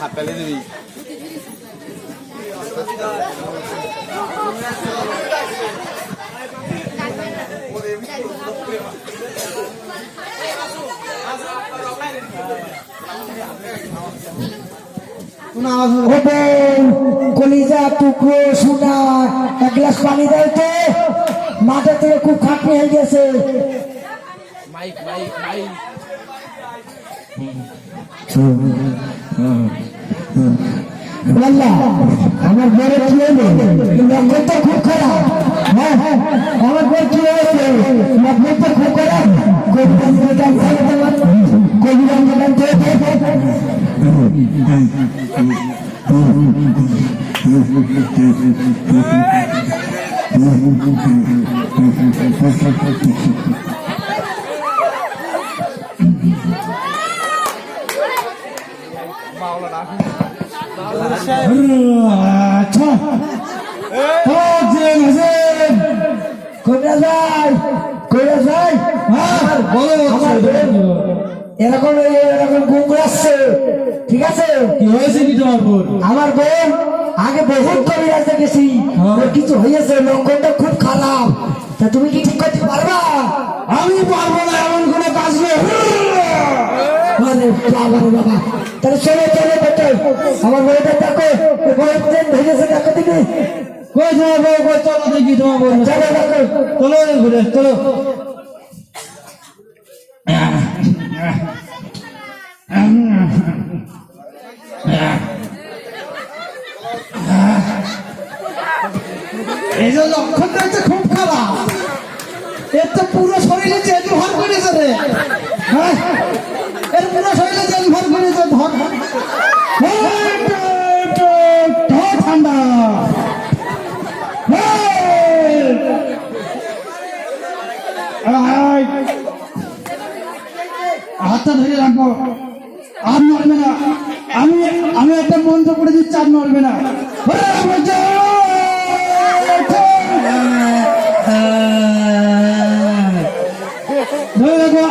হাত দিবি কলিজা টুকরো সোনা এক গ্লাস পানি দাও তো মাথা থেকে খুব খাটনি হয়ে গেছে। Mike mike mike. আমার বড় কি হলো লক্ষণটা খুব খারাপ। হ্যাঁ হ্যাঁ আমার বড় কি হয়েছে লক্ষণটা খুব খারাপ। হ্যাঁ বলো আমার এরকম এরকম গুম আসছে ঠিক আছে কি হয়েছে কি তোমার বোন আমার বোন আগে বহুত কবিরাজে গেছি কিছু হয়েছে লক্ষণটা খুব খারাপ। তা তুমি কি ঠিক করতে পারবা? আমি পারব না এমন কোনো কাজ নেই। বাবা। তাহলে চলো চলো আমার বউটা দেখো ট্রেন ভেঙেছে দেখো দেখি। কই তোমার বউ কই চলো দেখি তোমার বোন চলো দেখো। চলো ঘুরে চলো। এই যে লক্ষণটা হচ্ছে খুব খারাপ। এর তো পুরো শরীরে চেঞ্জ ভর করেছে রে। হ্যাঁ?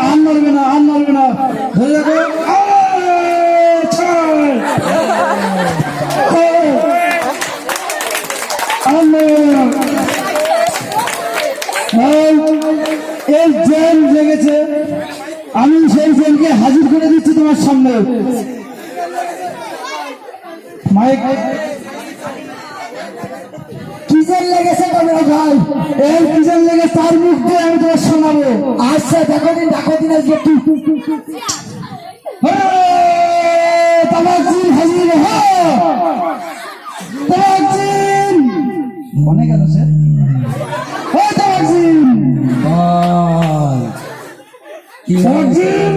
ধরে রাখো না আর নড়বে না। ধরে রাখো। জেল লেগেছে আমি সেই জেলকে হাজির করে দিচ্ছি তোমার সামনে। মাইক কিসের লেগেছে তোমরা ভাই এই কিসের লেগে তার মুখ দিয়ে আমি তোমার শোনাবো? আচ্ছা দেখো দিন দেখো দিন আজকে একটু হাজির হ তাবাজিন মনে গেল সে? ও তাবাজিন বল। কি তাবাজিন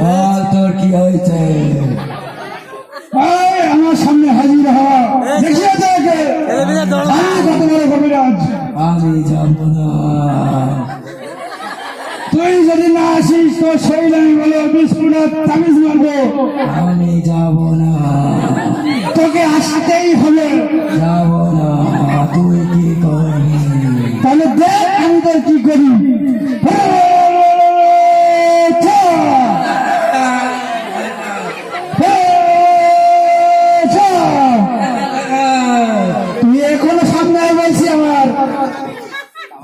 বল তোর কি হয়েছে? আমার সামনে হাজির হ দেখিয়ে আমি যাব না। তুই যদি না আসিস তো সেই আমি বলে বিস্ফোরণ তামিজ মারবো আমি যাব না। তোকে আসতেই হবে। যাব না। তুই কি করবি তাহলে দেখ আমি তোর কি করি।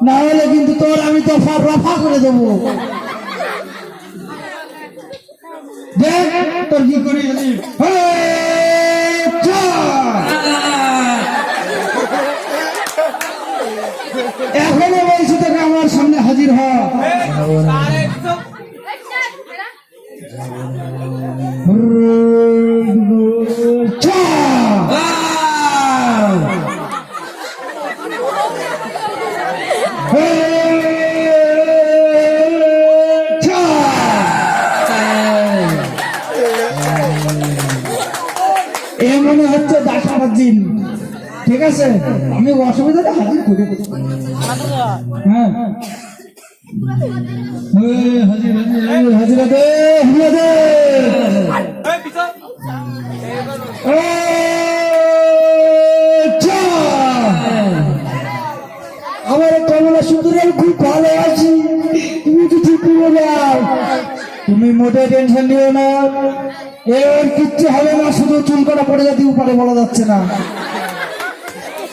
না হলে কিন্তু তোর আমি তো রফা করে দেবো দেখ তোর কি করি এখনও বলছি তোকে আমার সামনে হাজির হ ঠিক আছে? আমি অসুবিধাটা হাজির করে হ্যাঁ। হাজির, হাজিরা দে আমার কমলা সুন্দরী আমি খুব ভালো আছি। তুমি তো ঠিক করে তুমি মোটে টেনশন নিও না। এর কিচ্ছু হবে না, শুধু চুল কটা পড়ে যাতে উপরে বলা যাচ্ছে না।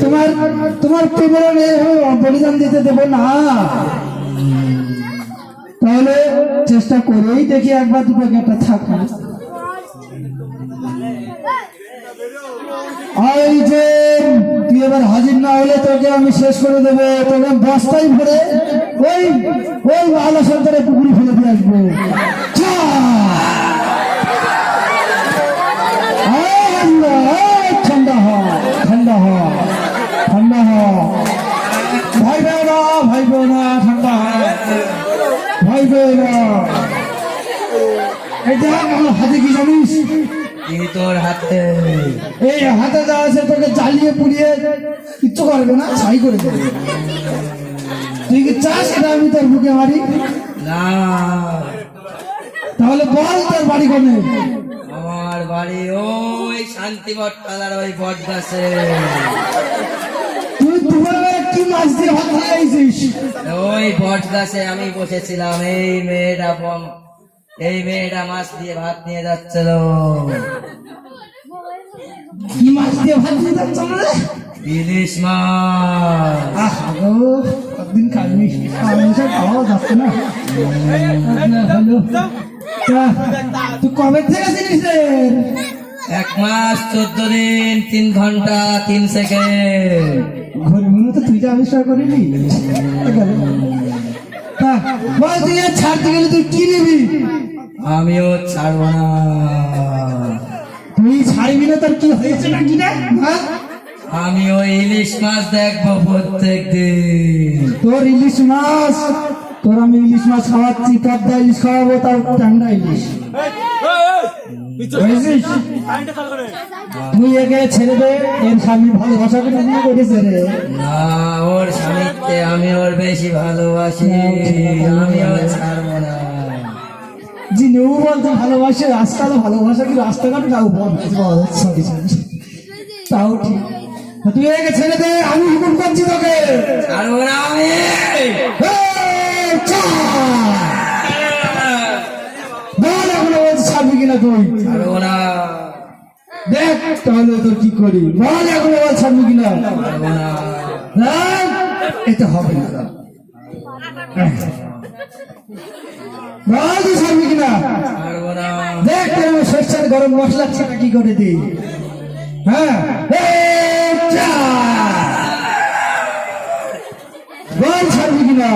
তোমার তোমার প্রেমের বলিদান দিতে দেব না। তাহলে চেষ্টা করেই দেখি একবার দুটো একটা থাকা। তুই এবার হাজির না হলে তোকে আমি শেষ করে দেবো। তোকে বস্তায় ভরে ওই ওই আলো সন্তানের পুকুরি ফেলে দিয়ে আসব। চা ঠান্ডা ঠান্ডা হ ঠান্ডা হ ঠান্ডা হ ভাই না ভাই না ঠান্ডা হ ভাই না এই দেখ আমার হাতে কি জানিস কি তোর হাতে। এই হাতে যা আছে তোকে জ্বালিয়ে পুড়িয়ে কিচ্ছু করবে না ছাই করে দেবে। তুই কি চাস এটা আমি তোর বুকে মারি? না। তাহলে বল তোর বাড়ি কোনে আমার বাড়ি ওই শান্তি বটতলার ওই বট গাছে তুই কি মাছ দিয়ে ভাত খাইছিস? ওই বট গাছে আমি বসেছিলাম এই মেয়েটা এই মেয়েটা মাছ দিয়ে ভাত নিয়ে যাচ্ছিল। কি মাছ দিয়ে ভাত যাচ্ছ রে ইলিশ মাছ। কতদিন খাইনি খাওয়া যাচ্ছে না। তুই কবে থেকে এক মাস চোদ্দ দিন তিন ঘণ্টা তিন সেকেন্ড। ঘরে মনে তো তুই যা আবিষ্কার করিনি বল তুই আর ছাড়তে গেলে তুই কি নিবি? আমিও ছাড়বো না। তুই ছাড়বি না তোর কি হয়েছে নাকি না কি না আমিও ইলিশ মাছ দেখব প্রত্যেক দিন তোর ইলিশ মাছ তোর আমি ইলিশ মাছ খাওয়াচ্ছি পদ্মা ইলিশ খাওয়াবো তার ঠান্ডা ইলিশ? তুই একে ছেড়ে দে এর স্বামী ভালোবাসা করে করেছে রে। না ওর স্বামীকে আমি ওর বেশি ভালোবাসি আমিও ছাড়বো না। যিনিও বলতে ভালোবাসে আজকাল ভালোবাসা কি রাস্তাঘাট? কাউ সরি সরি তাও ঠিক। তুই একে ছেড়ে দে আমি হুকুম করছি তোকে। ছাড়বো না আমি। চা! কিনা তুই? ছাড়বো না। দেখ তাহলে তোর কি করি? বল এখনও বল ছাড়বি কিনা? না। দেখ, হবে না। বল তুই ছাড়বি কিনা? দেখ তোর আমার সরষের গরম মশলা ছাড়া কি করে দিই? হ্যাঁ? বল ছাড়বি কিনা?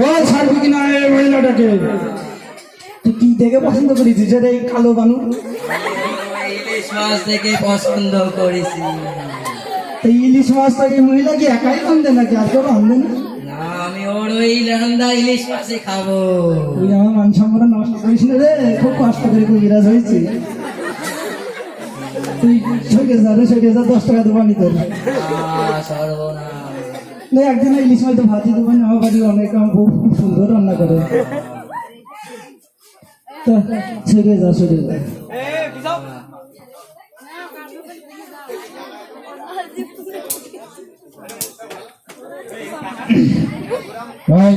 বল ছাড়বি কিনা এই মহিলাটাকে তুই কি দেখে পছন্দ করেছিস রে এই কালো বানু। ইলিশ মাছ দেখে পছন্দ করেছি। এই ইলিশ মাছটাকে মহিলা কি একাই আনবে নাকি? আর কেউ আনবে না? আমি ওর ওই রান্দা ইলিশ মাছই খাব। তুই আমার মান সম্মান নষ্ট করিস না রে খুব কষ্ট করে কবিরাজ হয়েছে। তুই সরে যা রে সরে যা দশ টাকা তোর। না। ছাড়বো না না, একদিন ইলিশ মাছ ভাতি দেবেন আমার বাড়ি অনেক খুব সুন্দর রান্না করে। তো যা যা ভাই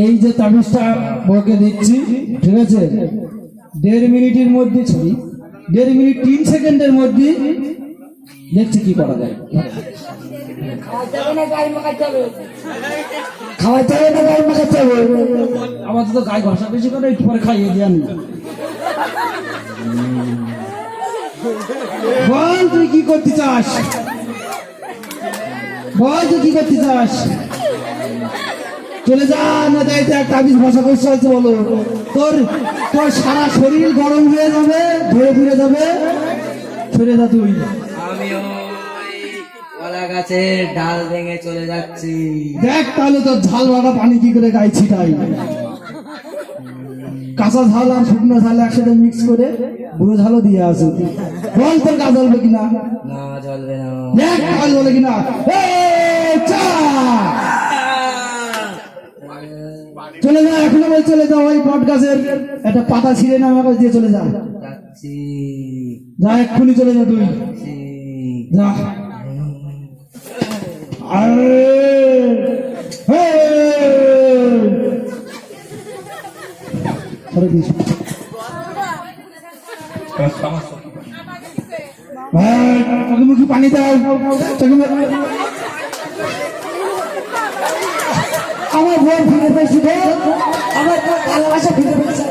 এই যে তাবিজটা বউকে দিচ্ছি ঠিক আছে? দেড় মিনিটের মধ্যে ছবি দেড় মিনিট তিন সেকেন্ডের মধ্যে দেখছি কি করা যায়। খাওয়াতে হবে না গায়ে মাখাতে হবে আমার তো গায়ে ঘষা বেশি করে একটু পরে খাইয়ে দিয়ে বল তুই কি করতে চাস বল তুই কি করতে চাস চলে যা না যাই তো একটা আবিস ভাষা করতে আছে বলো তোর তোর সারা শরীর গরম হয়ে যাবে ধরে ফিরে যাবে সরে যা তুই আমি ওই কলা গাছের ডাল ভেঙে চলে যাচ্ছি। দেখ তাহলে তোর ঝাল বাটা পানি কি করে গায়ে ছিটাই কাঁচা ঝাল আর শুকনো ঝাল একসাথে মিক্স করে বুড়ো ঝালও দিয়ে আসো বল তোর কাজ বলবে কিনা? না চলবে না। দেখ কাজ বলে কিনা? চলে যা এখনও বল চলে যা ওই বট গাছের। একটা পাতা ছিঁড়ে না আমার কাছে দিয়ে চলে যা। যা এক্ষুনি চলে যা তুই। যা। চোখে মুখে পানি দাও চোখে আমার বোন ফিরে পেয়েছি আমার ভালোবাসা ফিরে পেয়েছে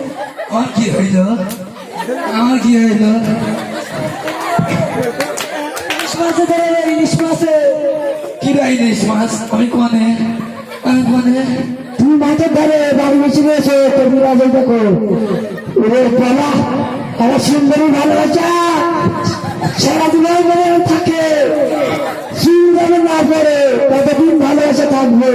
আমার কি হইল আমার কি হইল ইলিশ মাছে ধরে ইলিশ ডাইনি মাছ আমি কোনে? আমি কোনে? তুমি মাছের ধরে বাড়ি বেশি রয়েছে তুমি রাজাই দেখো। ওরে বলা তারা সুন্দরী ভালোবাসা সারাদিনও মনে থাকে। সুন্দর না করে ততদিন ভালোবাসা থাকবে?